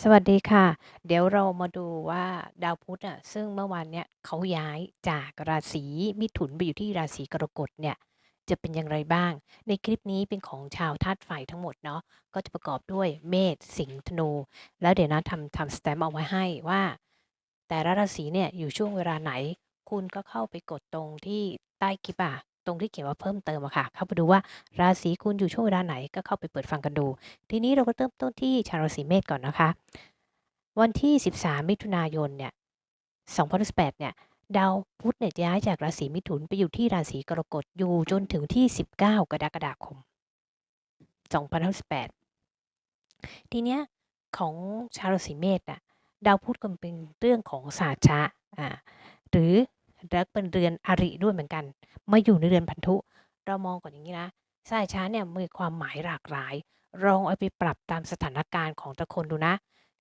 สวัสดีค่ะ เดี๋ยวเรามาดูว่าดาวพุธอะ ซึ่งเมื่อวานเนี้ยเขาย้ายจากราศีมิถุนไปอยู่ที่ราศีกรกฎเนี่ย จะเป็นอย่างไรบ้าง ในคลิปนี้เป็นของชาวธาตุไฟทั้งหมดเนาะ ก็จะประกอบด้วยเมษ สิงห์ ธนู แล้วเดี๋ยวนะทำทำสแตมป์เอาไว้ให้ว่า แต่ละราศีเนี่ยอยู่ช่วงเวลาไหน คุณก็เข้าไปกดตรงที่ใต้คลิปอะ ตรงที่เขียนว่าเพิ่มเติมอะค่ะ เข้าไปดูว่าราศีคุณอยู่ช่วงเวลาไหนก็เข้าไปเปิดฟังกันดู ทีนี้เราก็เริ่มต้นที่ชาวราศีเมษก่อนนะคะ วันที่ 13 มิถุนายนเนี่ย2018เนี่ยดาวพุธเนี่ยย้ายจากราศีมิถุนไปอยู่ที่ราศีกรกฎอยู่จนถึงที่ 19 กรกฎาคม2018ทีเนี้ยของชาวราศีเมษน่ะดาวพุธก็เป็นเรื่องของศาสตร์ชะอ่าหรือ แล้วเป็นเรือนอริด้วยเหมือนกัน มาอยู่ในเรือนพันธุ เรามองก่อนอย่างนี้นะศาสตร์ชะเนี่ยมีความหมายหลากหลายลองเอาไปปรับตามสถานการณ์ของแต่คนดูนะ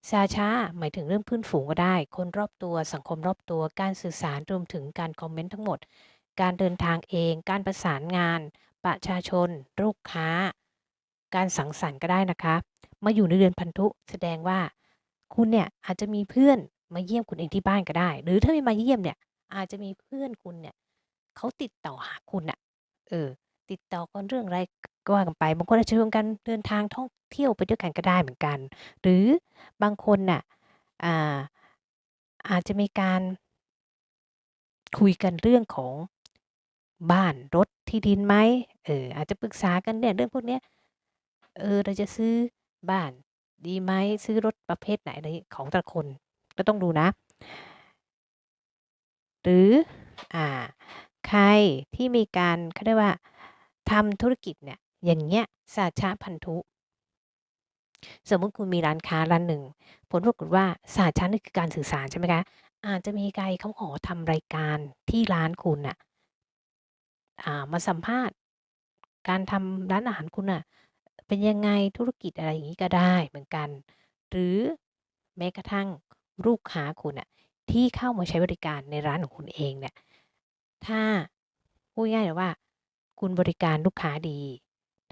ชาช้าหมายถึงเรื่องพื้นฝูงก็ได้ คนรอบตัวสังคมรอบตัวการสื่อสารรวมถึงการคอมเมนต์ทั้งหมด การเดินทางเอง การประสานงาน ประชาชน ลูกค้า การสังสรรค์ก็ได้นะคะ มาอยู่ในเรือนพันธุแสดงว่า คุณเนี่ยอาจจะมีเพื่อนมาเยี่ยมคุณเองที่บ้านก็ได้ หรือถ้าไม่มาเยี่ยมเนี่ย อาจจะมีเพื่อนคุณเนี่ยเขาติดต่อหาคุณอะเออ ติดต่อกันเรื่องอะไรก็ว่ากันไป บางคนอาจจะชวนกันเดินทางท่องเที่ยวไปด้วยกันก็ได้เหมือนกัน หรือบางคนน่ะอ่าอาจจะมีการคุยกันเรื่องของบ้านรถที่ดินไหมเออ อาจจะปรึกษากันเนี่ยเรื่องพวกเนี้ยเออ เราจะซื้อบ้านดีไหมซื้อรถประเภทไหนอะไรของแต่ละคนก็ต้องดูนะ หรืออ่าใครที่มีการเขาเรียกว่าทำธุรกิจเนี่ยอย่างเงี้ยสาชะพันธุ สมมุติคุณมีร้านค้าร้านหนึ่ง ผลปรากฏว่าศาสตร์ชั้นนี่คือการสื่อสารใช่ไหมคะอาจจะมีใครเขาขอทำรายการที่ร้านคุณน่ะมาสัมภาษณ์ การทำร้านอาหารคุณน่ะเป็นยังไงธุรกิจอะไรอย่างนี้ก็ได้เหมือนกัน หรือแม้กระทั่งลูกค้าคุณน่ะ ที่เข้ามาใช้บริการในร้านของคุณเองเนี่ยถ้าพูดง่ายๆเลยว่า คุณบริการลูกค้าดี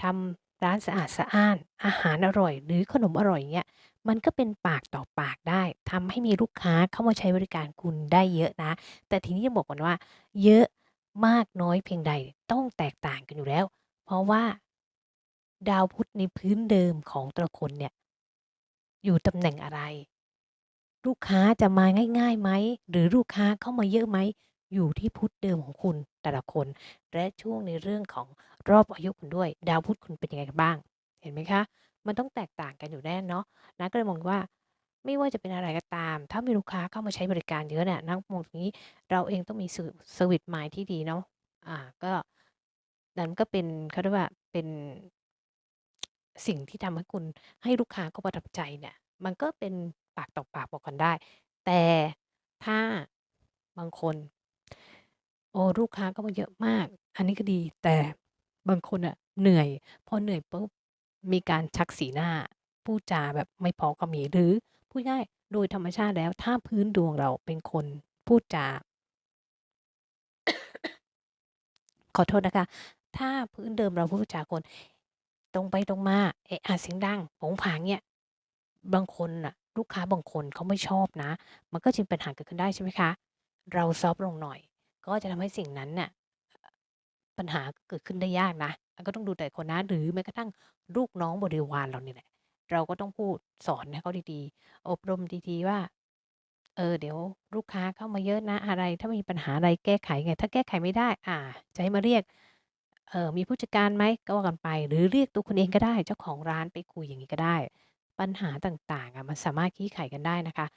ทำร้านสะอาดสะอ้าน อาหารอร่อย หรือขนมอร่อยอย่างเงี้ยมันก็เป็นปากต่อปากได้ทำให้มีลูกค้าเข้ามาใช้บริการคุณได้เยอะนะ แต่ทีนี้จะบอกก่อนว่า เยอะมากน้อยเพียงใดต้องแตกต่างกันอยู่แล้ว เพราะว่า ดาวพุธในพื้นเดิมของแต่ละคนเนี่ย อยู่ตำแหน่งอะไร ลูกค้าจะมาง่ายๆไหม หรือลูกค้าเข้ามาเยอะไหม อยู่ที่พุทธเดิมของคุณแต่ละคน และช่วงในเรื่องของรอบอายุคุณด้วย ดาวพุธคุณเป็นยังไงกันบ้าง เห็นไหมคะ มันต้องแตกต่างกันอยู่แน่เนาะนะก็เลยมองว่า ไม่ว่าจะเป็นอะไรก็ตาม ถ้ามีลูกค้าเข้ามาใช้บริการเยอะเนี่ยนะมองตรงนี้เราเองต้องมีเซอร์วิสมายที่ดีเนาะอ่าก็นั้นก็เป็นเขาเรียกว่าเป็นสิ่งที่ทำให้คุณให้ลูกค้าเขาประทับใจเนี่ย มันก็เป็น ปากต่อปากบอกกันได้ แต่ถ้าบางคน โอ้ลูกค้าก็มาเยอะมาก อันนี้ก็ดี แต่บางคนอะเหนื่อยพอเหนื่อยปุ๊บมีการชักสีหน้าพูดจาแบบไม่พระก็มีหรือพูดง่ายโดยธรรมชาติแล้ว ถ้าพื้นดวงเราเป็นคนพูดจาขอโทษนะคะ ถ้าพื้นเดิมเราพูดจาคน ตรงไปตรงมาเอะอะเสียงดังผงผางเนี่ย บางคนน่ะ ลูกค้าบางคนเขาไม่ชอบนะ มันก็จึงปัญหาเกิดขึ้นได้ใช่ไหมคะ เราซอฟต์ลงหน่อย ก็จะทำให้สิ่งนั้นน่ะปัญหาเกิดขึ้นได้ยากนะก็ต้องดูแต่คนนะหรือแม้กระทั่งลูกน้องบริวารเราเนี่ยแหละเราก็ต้องพูดสอนให้เขาดีๆ อบรมดีๆว่า เออ เดี๋ยวลูกค้าเข้ามาเยอะนะอะไร ถ้ามีปัญหาอะไรแก้ไขไง ถ้าแก้ไขไม่ได้ อ่า จะให้มาเรียก เออมีผู้จัดการไหมก็ว่ากันไป หรือเรียกตัวคุณเองก็ได้ เจ้าของร้านไปคุยอย่างงี้ก็ได้ ปัญหาต่าง ๆ อะ มันสามารถคลี่ไขกันได้นะคะ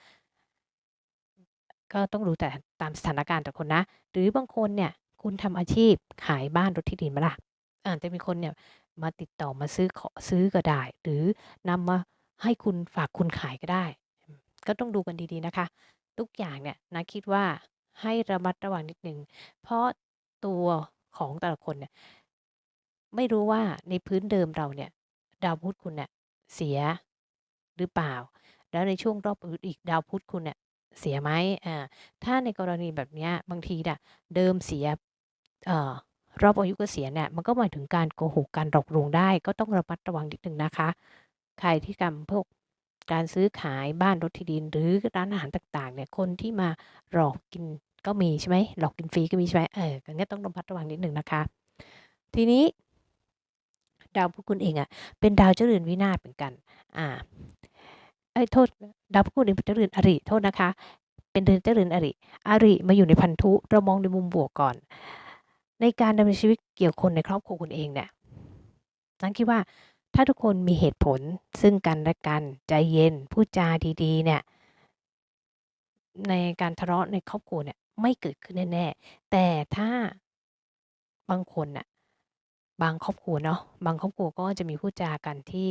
ก็ต้องดูแต่ตามสถานการณ์แต่คนนะ หรือบางคนเนี่ย คุณทำอาชีพขายบ้านรถที่ดินไหมล่ะ อาจจะมีคนเนี่ยมาติดต่อมาซื้อ ขอ ซื้อก็ได้ หรือนำมาให้คุณ ฝากคุณขายก็ได้ก็ต้องดูกันดี ๆ นะคะ ทุกอย่างเนี่ย นะ คิดว่าให้ระมัดระวังนิดหนึ่ง เพราะตัวของแต่ละคนเนี่ย ไม่รู้ว่าในพื้นเดิมเราเนี่ย ดาวพุธคุณเนี่ยเสีย หรือเปล่า แล้วในช่วงรอบอื่นอีกดาวพุธคุณเนี่ยเสียไหมอ่า ถ้าในกรณีแบบเนี้ยบางทีน่ะ เดิมเสีย เอ่อ รอบอายุเกษียณเนี่ย มันก็หมายถึงการโกหก การหลอกลวงได้ ก็ต้องระมัดระวังนิดหนึ่งนะคะ ใครที่ทำพวกการซื้อขายบ้านรถที่ดิน หรือร้านอาหารต่าง ๆ เนี่ย คนที่มาหลอกกินก็มีใช่ไหม หลอกกินฟรีก็มีใช่ไหม เออ อันเนี้ยต้องระมัดระวังนิดหนึ่งนะคะ ทีนี้ ดาวพุธคุณเองอะ เป็นดาวเจ้าเรือนวินาศเหมือนกัน อ่า เอ้โทษดาวพุธคุณเป็นเจรือนอริโทษนะคะ เป็นเรือนเจ้าเรือนอริอริมาอยู่ในพันธุเรามองในมุมบวกก่อน ในการดำเนินชีวิตเกี่ยวคนในครอบครัวคุณเองเนี่ยนันคิดว่าถ้าทุกคนมีเหตุผลซึ่งกันและกันใจเย็นพูดจาดีๆ เนี่ย ในการทะเลาะในครอบครัวเนี่ย ไม่เกิดขึ้นแน่ๆแต่ถ้าบางคนน่ะ บางครอบครัวเนาะบางครอบครัวก็จะมีพูดจากันที่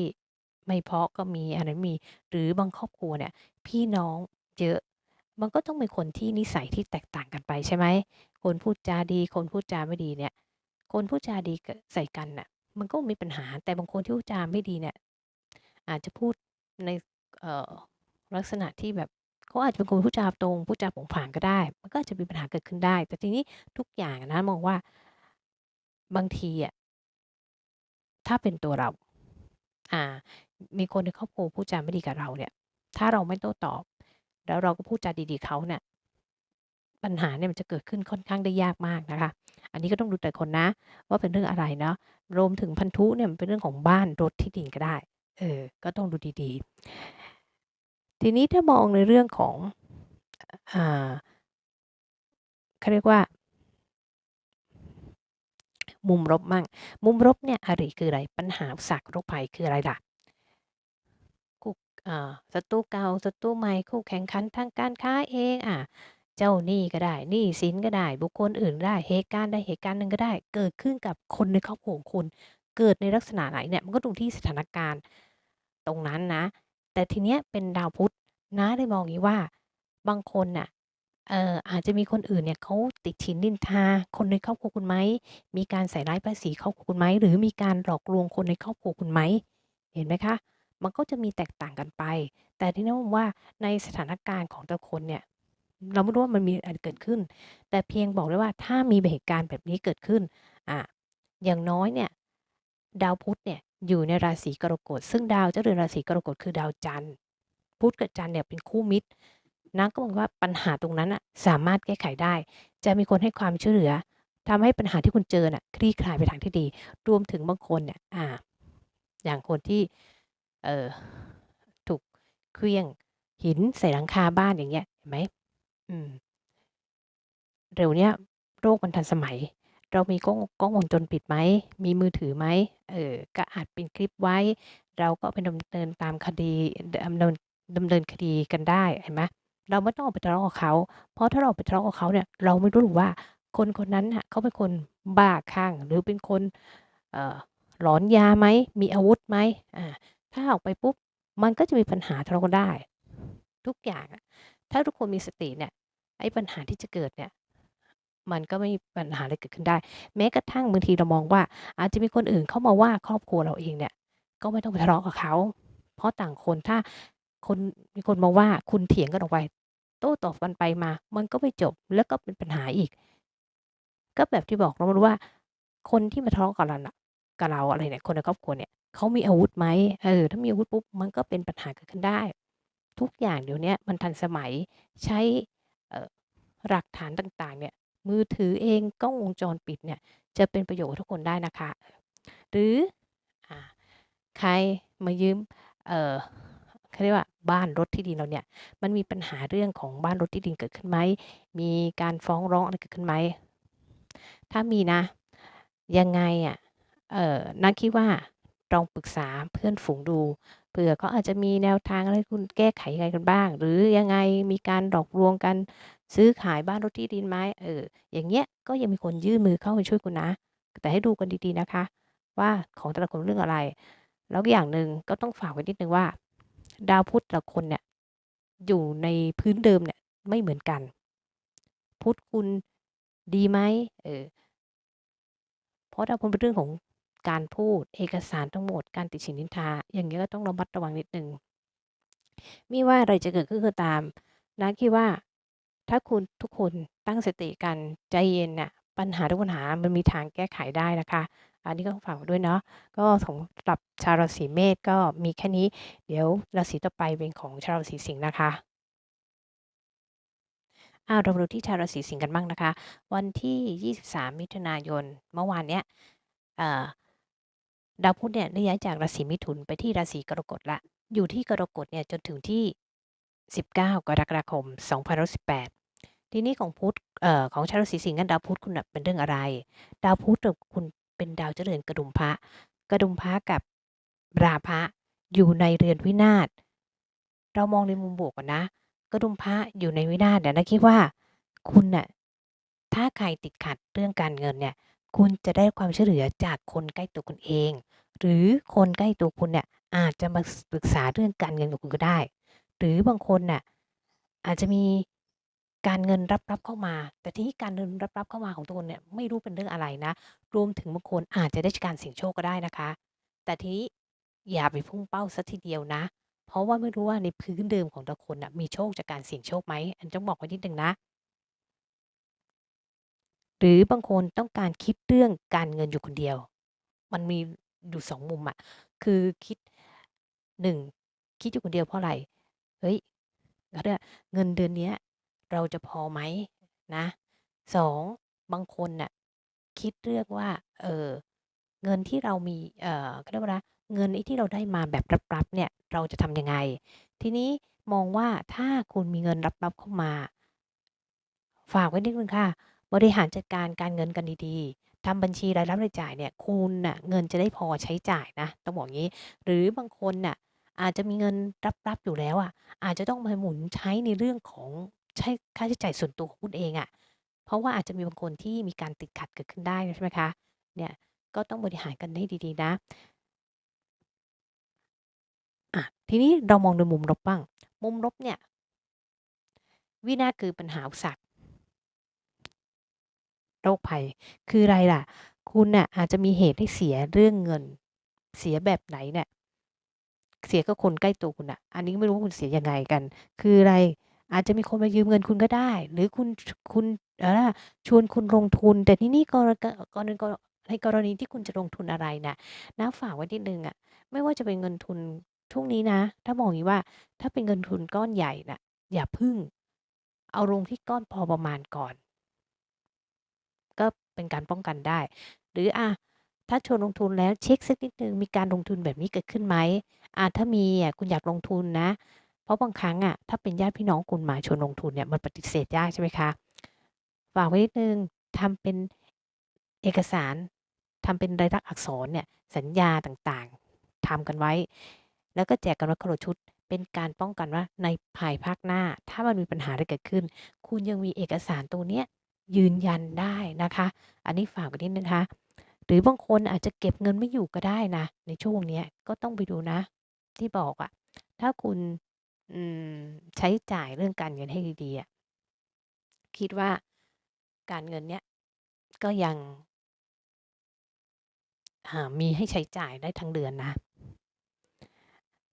ไม่เพาะก็มีอันนั้นมี หรือบางครอบครัวเนี่ย พี่น้องเยอะ มันก็ต้องมีคนที่นิสัยที่แตกต่างกันไปใช่ไหม คนพูดจาดี คนพูดจาไม่ดีเนี่ย คนพูดจาดีกับใส่กันน่ะ มันก็มีปัญหา แต่บางคนที่พูดจาไม่ดีเนี่ย อาจจะพูดใน เอ่อ ลักษณะที่แบบ เขาอาจจะเป็นคนพูดจาตรง พูดจาโผงผางก็ได้ มันก็อาจจะมีปัญหาเกิดขึ้นได้ แต่ทีนี้ทุกอย่างอะนะมองว่า บางทีอะ ถ้าเป็นตัวเรา อ่า มีคนในครอบครัวพูดจาไม่ดีกับเราเนี่ย ถ้าเราไม่โต้ตอบ แล้วเราก็พูดจาดีๆเขาเนี่ย ปัญหาเนี่ยมันจะเกิดขึ้นค่อนข้างได้ยากมากนะคะ อันนี้ก็ต้องดูแต่คนนะ ว่าเป็นเรื่องอะไรเนาะรวมถึงพันธุเนี่ยมันเป็นเรื่องของบ้านรถที่ดินก็ได้ เออ ก็ต้องดูดีๆ ทีนี้ถ้ามองในเรื่องของอ่าเขาเรียกว่า มุมลบมั่ง มุมลบเนี่ยอริคืออะไรปัญหาอุปสรรคโรคภัยคืออะไรล่ะ อ่าศัตรูเก่าศัตรูใหม่คู่แข่งขันทางการค้าเองอ่าเจ้าหนี้ก็ได้หนี้สินก็ได้ บุคคลอื่นก็ได้เหตุการณ์ใดเหตุการณ์หนึ่งก็ได้ เกิดขึ้นกับคนในครอบครัวของคุณ เกิดในลักษณะไหนเนี่ยมันก็ดูที่สถานการณ์ ตรงนั้นนะ แต่ทีเนี้ยเป็นดาวพุธน้าเลยมองงี้ว่า บางคนน่ะเอ่ออาจจะมีคนอื่นเนี่ยเขาติดฉินนินทา คนในครอบครัวคุณไหม มีการใส่ร้ายป้ายสีครอบครัวคุณไหม หรือมีการหลอกลวงคนในครอบครัวคุณไหม เห็นไหมคะ มันก็จะมีแตกต่างกันไป แต่ที่นี้มองว่าในสถานการณ์ของแต่ละคนเนี่ย เราไม่รู้ว่ามันมีอะไรเกิดขึ้น แต่เพียงบอกได้ว่าถ้ามีเหตุการณ์แบบนี้เกิดขึ้นอ่าอย่างน้อยเนี่ยดาวพุธเนี่ยอยู่ในราศีกรกฎ ซึ่งดาวเจ้าเรือนราศีกรกฎคือดาวจันทร์ พุธกับจันทร์เนี่ยเป็นคู่มิตรน้าก็มองว่าปัญหาตรงนั้นน่ะสามารถแก้ไขได้ จะมีคนให้ความช่วยเหลือทำให้ปัญหาที่คุณเจอน่ะคลี่คลายไปทางที่ดี รวมถึงบางคนเนี่ยอ่า อย่างคนที่ เออถูกเคลี้ยงหินใส่หลังคาบ้านอย่างเงี้ยเห็นไหมอืมเดี๋ยวเนี้ยโลกมันทันสมัย เรามีกล้องกล้องวงจรปิดไหม มีมือถือไหมเออก็อัดเป็นคลิปไว้ เราก็ไปดำเนินตามคดีดำเนินดำเนินคดีกันได้เห็นไหมเราไม่ต้องออกไปทะเลาะกับเขา เพราะถ้าเราไปทะเลาะกับเขาเนี่ย เราไม่รู้หรอกว่าคนคนนั้นน่ะเขาเป็นคนบ้าคลั่งหรือเป็นคนเอ่อหลอนยาไหม มีอาวุธไหมอ่า ถ้าออกไปปุ๊บ มันก็จะมีปัญหาทะเลาะกันได้ ทุกอย่าง ถ้าทุกคนมีสติเนี่ย ไอ้ปัญหาที่จะเกิดเนี่ย มันก็ไม่มีปัญหาอะไรเกิดขึ้นได้ แม้กระทั่งบางทีเรามองว่า อาจจะมีคนอื่นเข้ามาว่าครอบครัวเราเองเนี่ย ก็ไม่ต้องไปทะเลาะกับเขา เพราะต่างคนถ้าคนมีคนมาว่าคุณเถียงกันออกไป โต้ตอบกันไปมา มันก็ไม่จบแล้วก็เป็นปัญหาอีก ก็แบบที่บอกเราไม่รู้ว่า คนที่มาทะเลาะกับเราน่ะกับเราอะไรเนี่ยคนในครอบครัวเนี่ย เขามีอาวุธไหมเออ ถ้ามีอาวุธปุ๊บ มันก็เป็นปัญหาเกิดขึ้นได้ ทุกอย่างเดี๋ยวนี้มันทันสมัยใช้หลักฐานต่างๆ เนี่ย มือถือเองกล้องวงจรปิดเนี่ย จะเป็นประโยชน์ทุกคนได้นะคะ หรืออใครมายืม เออเขาเรียกว่าบ้านรถที่ดินเราเนี่ย มันมีปัญหาเรื่องของบ้านรถที่ดินเกิดขึ้นไหม มีการฟ้องร้องอะไรเกิดขึ้นไหม ถ้ามีนะ ยังไงอะเอ่อน้าคิดว่า ลองปรึกษาเพื่อนฝูงดู เผื่อเขาอาจจะมีแนวทางอะไรคุณแก้ไขยังไงกันบ้าง หรือยังไงมีการหลอกลวงกันซื้อขายบ้านรถที่ดินไหมเออ อย่างเงี้ยก็ยังมีคนยื่นมือเข้ามาช่วยคุณนะ แต่ให้ดูกันดีๆนะคะ ว่าของแต่ละคนเรื่องอะไร แล้วอย่างหนึ่งก็ต้องฝากไว้นิดหนึ่งว่า ดาวพุธแต่ละคนเนี่ยอยู่ในพื้นเดิมเนี่ยไม่เหมือนกัน พุธคุณดีไหมเออเพราะดาวพุธเป็นเรื่องของ การพูดเอกสารทั้งหมดการติฉินนินทา อย่างเงี้ก็ต้องระมัดระวังนิดนึงม่ว่าอะไรจะเกิดขึ้นก็ตามน้าคิดว่า ถ้าคุณทุกคนตั้งสติกันใจเย็นน่ะปัญหาทุกปัญหามันมีทางแก้ไขได้นะคะ อันนี้ก็ฝากด้วยเนาะก็สำหรับชาวราศีเมษก็มีแค่นี้ เดี๋ยวราศีต่อไปเป็นของชาวราศีสิงห์นะคะอาเรามาดูที่ชาวราศีสิงห์กันบ้างนะคะ วันที่ 23 มิถุนายนเมื่อวานเนี้ยเอ่อ ดาวพุธเนี่ยได้ย้ายจากราศีมิถุนไปที่ราศีกรกฎละ อยู่ที่กรกฎเนี่ยจนถึงที่ 19 กรกฎาคม 2018 ทีนี้ของพุธเอ่อของชาวราศีสิงห์กันดาวพุธคุณเป็นเรื่องอะไร ดาวพุธคุณเป็นดาวเจริญกระดุมพระ กระดุมพระกับราพระอยู่ในเรือนวินาศ เรามองในมุมบวกก่อนนะ กระดุมพระอยู่ในวินาศเนี่ยวนะคิดว่า คุณน่ะถ้าใครติดขัดเรื่องการเงินเนี่ย คุณจะได้ความช่วยเหลือจากคนใกล้ตัวคุณเอง หรือคนใกล้ตัวคุณเนี่ยอาจจะมาปรึกษาเรื่องการเงินกับคุณก็ได้ หรือบางคนน่ะอาจจะมีการเงินรับๆเข้ามา แต่ทีนี้การเงินรับๆเข้ามาของตัวคุณเนี่ยไม่รู้เป็นเรื่องอะไรนะ รวมถึงบางคนอาจจะได้จากการเสี่ยงโชคก็ได้นะคะ แต่ทีนี้อย่าไปพุ่งเป้าสัทีเดียวนะ เพราะว่าไม่รู้ว่าในพื้นเดิมของแต่คนน่ะมีโชคจากการเสี่ยงโชคไหมอันต้องบอกไว้นิดหนึ่งนะ หรือบางคนต้องการคิดเรื่องการเงินอยู่คนเดียว มันมีอยู่2มุมอะคือคิด1คิดอยู่คนเดียวเพราะอะไรเฮ้ยเขาเรียกเงินเดือนเนี้ย เราจะพอไหมนะ2บางคนน่ะคิดเรื่องว่า เออเงินที่เรามีเออเขาเรียกว่านะเงินไอ้ที่เราได้มาแบบลับๆเนี่ย เราจะทำยังไง ทีนี้มองว่าถ้าคุณมีเงินลับๆเข้ามา ฝากไว้นิดนึงค่ะ บริหารจัดการการเงินกันดีๆทำบัญชีรายรับรายจ่ายเนี่ยคุณน่ะเงินจะได้พอใช้จ่ายนะต้องบอกงี้ หรือบางคนน่ะอาจจะมีเงินลับ ๆ อยู่แล้วอะ อาจจะต้องมาหมุนใช้ในเรื่องของใช้ค่าใช้จ่ายส่วนตัวของคุณเองอะ เพราะว่าอาจจะมีบางคนที่มีการติดขัดเกิดขึ้นได้ใช่ไหมคะ เนี่ยก็ต้องบริหารกันให้ดีๆนะ อะทีนี้เรามองในมุมลบบ้าง มุมลบเนี่ย วินาศคือปัญหาอุปสรรค โรคภัย คืออะไรล่ะ คุณน่ะอาจจะมีเหตุให้เสียเรื่องเงิน เสียแบบไหนเนี่ยเสียกับคนใกล้ตัวคุณน่ะอันนี้ไม่รู้ว่าคุณเสียยังไงกัน คืออะไร อาจจะมีคนมายืมเงินคุณก็ได้ หรือคุณ คุณเอ่อชวนคุณลงทุน แต่ที่นี้กรณีในกรณีที่คุณจะลงทุนอะไรนะนะฝากไว้นิดหนึ่งอะไม่ว่าจะเป็นเงินทุนช่วงนี้นะ ถ้ามองอย่างงี้ว่า ถ้าเป็นเงินทุนก้อนใหญ่น่ะอย่าพึ่ง เอาลงที่ก้อนพอประมาณก่อน เป็นการป้องกันได้ หรืออะถ้าชวนลงทุนแล้วเช็กสักนิดหนึ่งมีการลงทุนแบบนี้เกิดขึ้นไหมอาถ้ามีอะคุณอยากลงทุนนะ เพราะบางครั้งอะถ้าเป็นญาติพี่น้องคุณมาชวนลงทุนเนี่ยมันปฏิเสธยากใช่ไหมคะฝากไว้นิดหนึ่งทำเป็นเอกสารทำเป็นลายลักษณ์อักษรเนี่ยสัญญาต่างๆทำกันไว้ แล้วก็แจกกันไว้คนละชุด เป็นการป้องกันว่าในภายภาคหน้า ถ้ามันมีปัญหาอะไรเกิดขึ้น คุณยังมีเอกสารตัวเนี้ย ยืนยันได้นะคะ อันนี้ฝากไว้นิดนึงนะคะหรือบางคนอาจจะเก็บเงินไม่อยู่ก็ได้นะ ในช่วงเนี้ยก็ต้องไปดูนะ ที่บอกอะถ้าคุณอืมใช้จ่ายเรื่องการเงินให้ดีๆอะคิดว่าการเงินเนี้ยก็ยัง อ่ามีให้ใช้จ่ายได้ทั้งเดือนนะ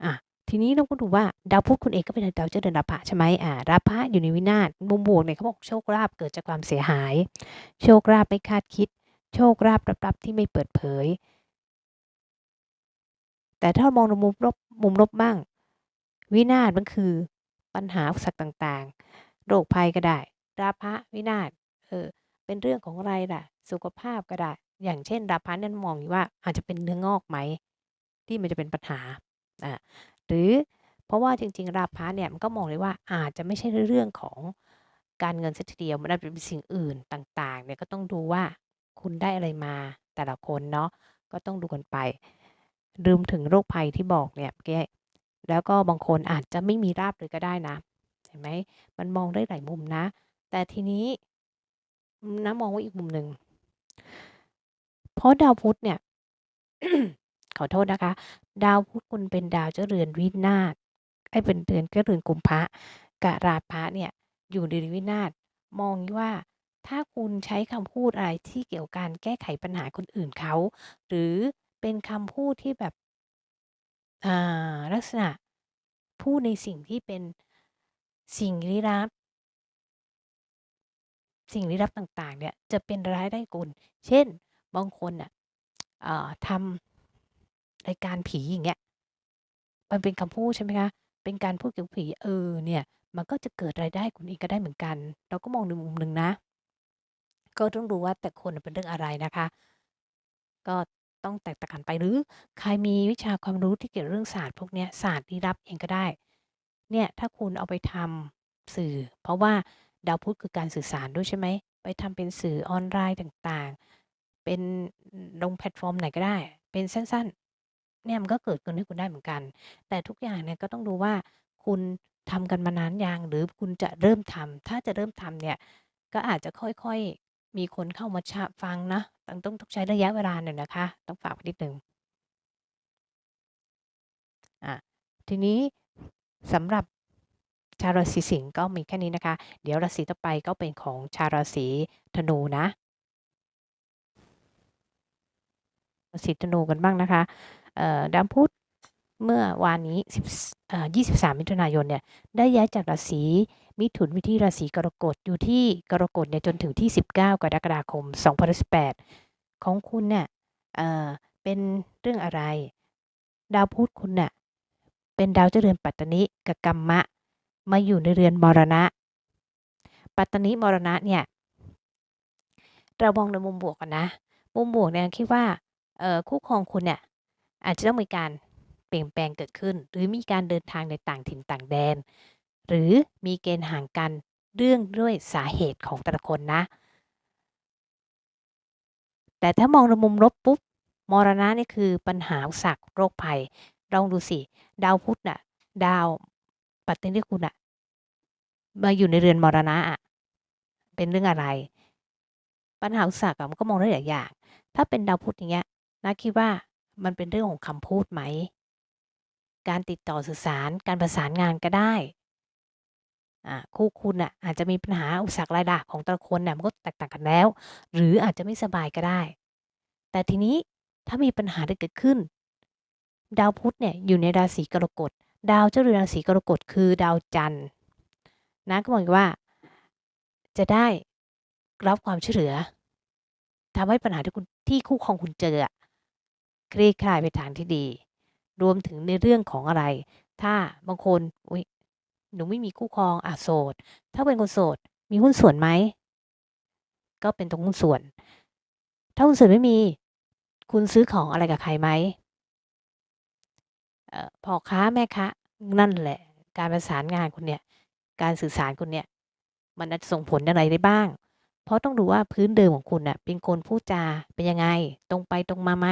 อะ ทีนี้เราก็ดูว่าดาวพุธคุณเองก็เป็นดาวเจ้าเรือนราพะใช่ไหมอ่าราพะอยู่ในวินาศมุมบวกเนี่ยเขาบอกโชคลาภเกิดจากความเสียหาย โชคลาภไม่คาดคิด โชคลาภลับๆที่ไม่เปิดเผย แต่ถ้ามองในมุมลบมุมลบบ้าง วินาศมันคือปัญหาอุปสรรคต่างๆ โรคภัยก็ได้ ราพะวินาศเออเป็นเรื่องของอะไรล่ะ สุขภาพก็ได้ อย่างเช่น ราพะเนี่ยมองอยู่ว่าอาจจะเป็นเนื้องอกไหมที่มันจะเป็นปัญหาอา หรือเพราะว่าจริง ๆ ราพะเนี่ยมันก็มองเลยว่าอาจจะไม่ใช่เรื่องของการเงินเสียทีเดียวมันอาจจะเป็นสิ่งอื่นต่างๆเนี่ยก็ต้องดูว่าคุณได้อะไรมาแต่ละคนเนาะก็ต้องดูกันไปรวมถึงโรคภัยที่บอกเนี่ยเมื่อกี้แล้วก็บางคนอาจจะไม่มีลาภเลยก็ได้นะเห็นไหมมันมองได้หลายมุมนะ แต่ทีนี้นะมองว่าอีกมุมหนึ่งเพราะดาวพุธเนี่ย ขอโทษนะคะ ดาวพุธคุณเป็นดาวเจ้าเรือนวินาศเอ๊ยเป็นเรือนเจ้าเรือนกุมภะกับราพะเนี่ยอยู่ในวินาศมองว่าถ้าคุณใช้คำพูดอะไรที่เกี่ยวกับการแก้ไขปัญหาคนอื่นเขา หรือเป็นคำพูดที่แบบอ่าลักษณะพูดในสิ่งที่เป็นสิ่งลี้ลับ สิ่งลี้ลับต่าง ๆ เนี่ย จะเป็นร้ายได้คุณเช่น บางคนน่ะอ่อทำ รายการผีอย่างเงี้ย มันเป็นคำพูดใช่ไหมคะ เป็นการพูดเกี่ยวกับผี เออ เนี่ย มันก็จะเกิดรายได้คุณเองก็ได้เหมือนกัน เราก็มองในมุมหนึ่งนะ ก็ต้องดูว่าแต่คนน่ะเป็นเรื่องอะไรนะคะ ก็ต้องแตกต่างกันไป หรือใครมีวิชาความรู้ที่เกี่ยวกับเรื่องศาสตร์พวกเนี้ย ศาสตร์ลี้ลับเองก็ได้ เนี่ย ถ้าคุณเอาไปทำสื่อ เพราะว่าดาวพุธคือการสื่อสารด้วยใช่ไหม ไปทำเป็นสื่อออนไลน์ต่าง ๆ เป็น ลงแพลตฟอร์มไหนก็ได้ เป็นสั้น ๆ เนี่ยมันก็เกิดเงินให้คุณได้เหมือนกัน แต่ทุกอย่างเนี่ยก็ต้องดูว่าคุณทำกันมานานยัง หรือคุณจะเริ่มทำ ถ้าจะเริ่มทำเนี่ย ก็อาจจะค่อย ๆ มีคนเข้ามาชะ ฟังนะต้องต้อง ต้องใช้ระยะเวลาหน่อยนะคะ ต้องฝากไว้นิดหนึ่งอ่าทีนี้สำหรับชาวราศีสิงห์ก็มีแค่นี้นะคะ เดี๋ยวราศีต่อไปก็เป็นของชาวราศีธนูนะ ราศีธนูกันบ้างนะคะ ดาวพุธเมื่อวานนี้สิบเอ่อ23 มิถุนายนเนี่ยได้ย้ายจากราศีมิถุนไปที่ราศีกรกฎอยู่ที่กรกฎเนี่ยจนถึงที่ 19 กรกฎาคม 2018 ของคุณเนี่ยเเป็นเรื่องอะไร ดาวพุธคุณเน่ะเป็นดาวเจรือนปัตตนิกับกัมมะ มาอยู่ในเรือนมรณะ ปัตตนิมรณะเนี่ยเรามองในมุมบวกก่อนนะ มุมบวกเนี่ยคิดว่าคู่ครองคุณเนี่ย อาจจะต้องมีการเปลี่ยนแปลงเกิดขึ้น หรือมีการเดินทางในต่างถิ่นต่างแดน หรือมีเกณฑ์ห่างกันเรื่องด้วยสาเหตุของแต่ละคนนะ แต่ถ้ามองในมุมลบปุ๊บมรณะนี่คือปัญหาสรรคโรคภัยลองดูสิดาวพุธน่ะ ดาวปัตตนิคุณน่ะมาอยู่ในเรือนมรณะอะเป็นเรื่องอะไร ปัญหาอุปสรรคอะมันก็มองได้หลายอย่าง ถ้าเป็นดาวพุธอย่างเงี้ยนะคิดว่า มันเป็นเรื่องของคำพูดไหม การติดต่อสื่อสาร การประสานงานก็ได้คู่คุณน่ะอาจจะมีปัญหาอุปสรรคอะไรล่ะของแต่ละคนเนี่ยมันก็แตกต่างกันแล้ว หรืออาจจะไม่สบายก็ได้ แต่ทีนี้ถ้ามีปัญหาใดเกิดขึ้น ดาวพุธเนี่ยอยู่ในราศีกรกฎ ดาวเจ้าเรือนราศีกรกฎคือดาวจันทร์นะก็บอกว่า จะได้รับความช่วยเหลือทำให้ปัญหาที่คุณที่คู่ครองคุณเจออะ คลี่คลายไปทางที่ดี รวมถึงในเรื่องของอะไร ถ้าบางคนอุ๊ยหนูไม่มีคู่ครองอ่าโสด ถ้าเป็นคนโสด มีหุ้นส่วนไหม ก็เป็นตรงหุ้นส่วน ถ้าหุ้นส่วนไม่มี คุณซื้อของอะไรกับใครไหมเอ่อพ่อค้าแม่ค้านั่นแหละ การประสานงานคุณเนี่ย การสื่อสารคุณเนี่ย มันจะส่งผลอะไรได้บ้าง เพราะต้องดูว่าพื้นเดิมของคุณน่ะเป็นคนพูดจาเป็นยังไง ตรงไปตรงมาไหม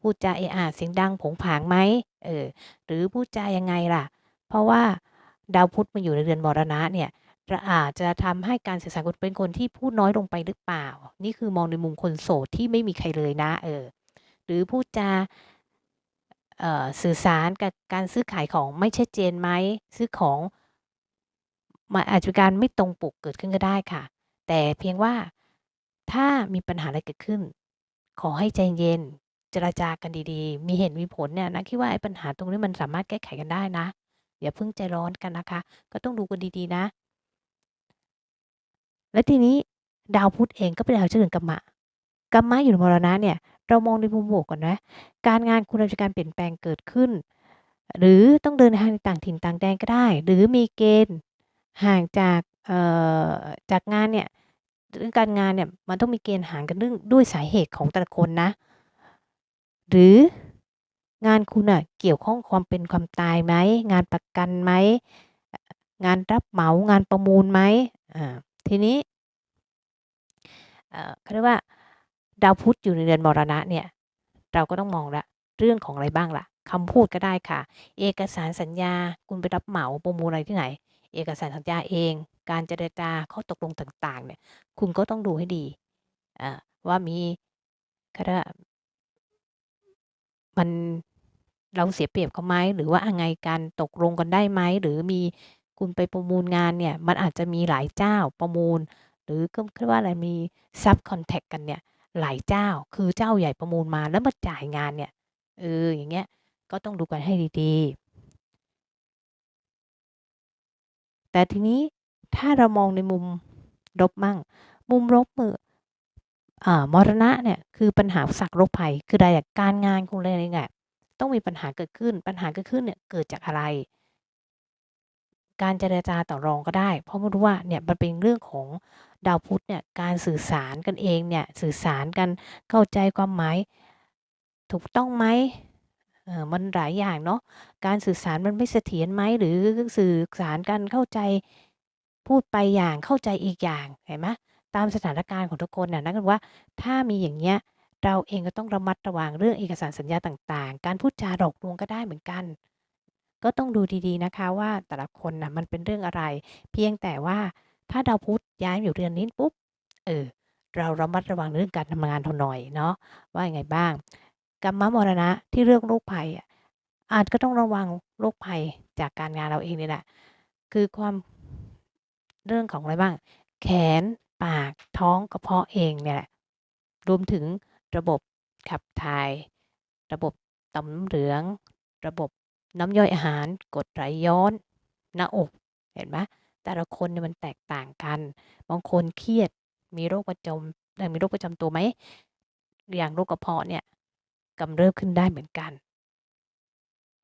พูดจาเอะอะเสียงดังผงผางไหมเออหรือพูดจายังไงล่ะ เพราะว่าดาวพุธมาอยู่ในเรือนมรณะเนี่ยอาจจะทำให้การสื่อสารคุณเป็นคนที่พูดน้อยลงไปหรือเปล่า นี่คือมองในมุมคนโสดที่ไม่มีใครเลยนะ เออ หรือพูดจาสื่อสารกับการซื้อขายของไม่ชัดเจนไหมซื้อของมันอาจจะการไม่ตรงปกเกิดขึ้นก็ได้ค่ะ แต่เพียงว่าถ้ามีปัญหาอะไรเกิดขึ้น ขอให้ใจเย็นเจรจากันดีๆ มีเหตุมีผลเนี่ยนะคิดว่าไอ้ปัญหาตรงนี้มันสามารถแก้ไขกันได้นะอย่าเพิ่งใจร้อนกันนะคะ ก็ต้องดูกันดีๆนะ แล้วทีนี้ดาวพุธเองก็เป็นดาวเจรือนกัมมะกัมมะอยู่ในมรณะเนี่ย เรามองในมุมบวกก่อนนะ การงานคุณอาจะมีการเปลี่ยนแปลงเกิดขึ้น หรือต้องเดินทางในต่างถิ่นต่างแดนก็ได้ หรือมีเกณฑ์ห่างจาก เอ่อ จากงานเนี่ย เรื่องการงานเนี่ย มันต้องมีเกณฑ์ห่างกันเรื่อง ด้วยสาเหตุของแต่ละคนนะ หรืองานคุณน่ะเกี่ยวข้องความเป็นความตายไหม งานประกันไหมงานรับเหมา งานประมูลไหม อ่า ทีนี้ เอ่อ เขาเรียกว่า ดาวพุธอยู่ในเรือนมรณะเนี่ย เราก็ต้องมองแล้ว เรื่องของอะไรบ้างล่ะ คำพูดก็ได้ค่ะ เอกสารสัญญา คุณไปรับเหมา ประมูลอะไรที่ไหน เอกสารสัญญาเอง การเจรจาข้อตกลงต่างๆ เนี่ย คุณก็ต้องดูให้ดีว่ามีเขารียกว่ามันเราเสียเปรียบเขาไหมหรือว่ายังไงกันตกลงกันได้ไหมหรือมีคุณไปประมูลงานเนี่ย มันอาจจะมีหลายเจ้าประมูล หรือก็เรียกว่าอะไรมี Subcontract กันเนี่ย หลายเจ้าคือเจ้าใหญ่ประมูลมาแล้วมาจ่ายงานเนี่ยเอออย่างเงี้ยก็ต้องดูกันให้ดีๆ แต่ทีนี้ ถ้าเรามองในมุมลบมั่ง มุมลบมือมรณะเนี่ยคือปัญหาสรรคโรคภัย คือใดอะการงานคุณเลยเนี่ยต้องมีปัญหาเกิดขึ้น ปัญหาเกิดขึ้นเนี่ยเกิดจากอะไร การเจรจาต่อรองก็ได้ เพราะไม่รู้ว่าเนี่ยมันเป็นเรื่องของดาวพุธเนี่ยการสื่อสารกันเองเนี่ยสื่อสารกันเข้าใจความหมายถูกต้องไหมเออมันหลายอย่างเนาะการสื่อสารมันไม่เสถียรไหมหรือสื่อสารกันเข้าใจ พูดไปอย่างเข้าใจอีกอย่างเห็นไหมตามสถานการณ์ของทุกคนน่ะนั่นคือว่าถ้ามีอย่างเงี้ยเราเองก็ต้องระมัดระวังเรื่องเอกสารสัญญาต่างๆ การพูดจาหลอกลวงก็ได้เหมือนกัน ก็ต้องดูดีๆนะคะว่าแต่ละคนน่ะมันเป็นเรื่องอะไร เพียงแต่ว่าถ้าดาวพุธย้ายอยู่เรือนนี้ปุ๊บเออเราระมัดระวังเรื่องการทำงานเราหน่อยเนาะว่าอยังไงบ้างกรรมมรณะที่เรื่องโรคภัยอะอาจก็ต้องระวังโรคภัยจากการงานเราเองนี่แหละคือความ เรื่องของอะไรบ้าง แขน ปาก ท้อง กระเพาะเองเนี่ยแหละ รวมถึงระบบขับถ่าย ระบบต่อมน้ำเหลือง ระบบน้ำย่อยอาหาร กดไหลย้อน หน้าอก เห็นไหมแต่ละคนเนี่ยมันแตกต่างกัน บางคนเครียด มีโรคประจำมีโรคประจำตัวไหม อย่างโรคกระเพาะเนี่ยกำเริบขึ้นได้เหมือนกัน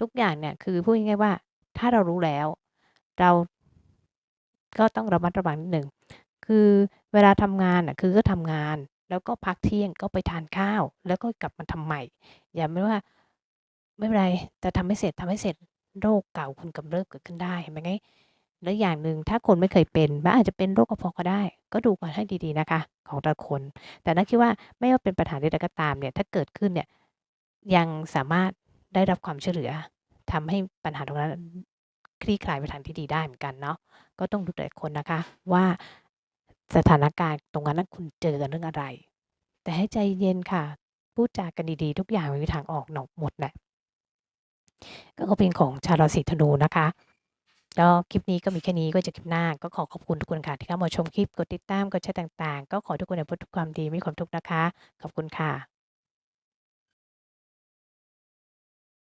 ทุกอย่างเนี่ยคือพูดง่ายๆว่า ถ้าเรารู้แล้ว เรา ก็ต้องระมัดระวังนิดหนึ่ง คือเวลาทำงานน่ะ คือก็ทำงาน แล้วก็พักเที่ยงก็ไปทานข้าว แล้วก็กลับมาทำใหม่ อย่าไม่ว่า ไม่เป็นไร แต่ทำไม่เสร็จ ทำให้เสร็จ โรคเก่าคุณกำเริบเกิดขึ้นได้ เห็นไหมไงแล้วอย่างหนึ่งถ้าคนไม่เคยเป็น มันอาจจะเป็นโรคกระเพาะก็ได้ ก็ดูกันให้ดี ๆ นะคะ ของแต่ละคน แต่นักคิดว่า ไม่ว่าเป็นปัญหาใด ๆ ก็ตามเนี่ย ถ้าเกิดขึ้นเนี่ย ยังสามารถได้รับความช่วยเหลือ ทำให้ปัญหาตรงนั้น คลี่คลายไปทางที่ดีได้เหมือนกันเนาะก็ต้องดูแต่คนนะคะ ว่าสถานการณ์ตรงนั้นคุณเจอกับเรื่องอะไร แต่ให้ใจเย็นค่ะ พูดจากันดีๆ ทุกอย่างมีทางออกหนอกหมดแหละก็เป็นของชาวราศีธนูนะคะก็คลิปนี้ก็มีแค่นี้ก็จอคลิปหน้า ก็ขอขอบคุณทุกคนค่ะ ที่เข้ามาชมคลิปกดติดตามกดแชร์ต่างๆ ก็ขอทุกคนเนี่ยพบแต่ความดีม่มีความทุกข์นะคะ ขอบคุณค่ะ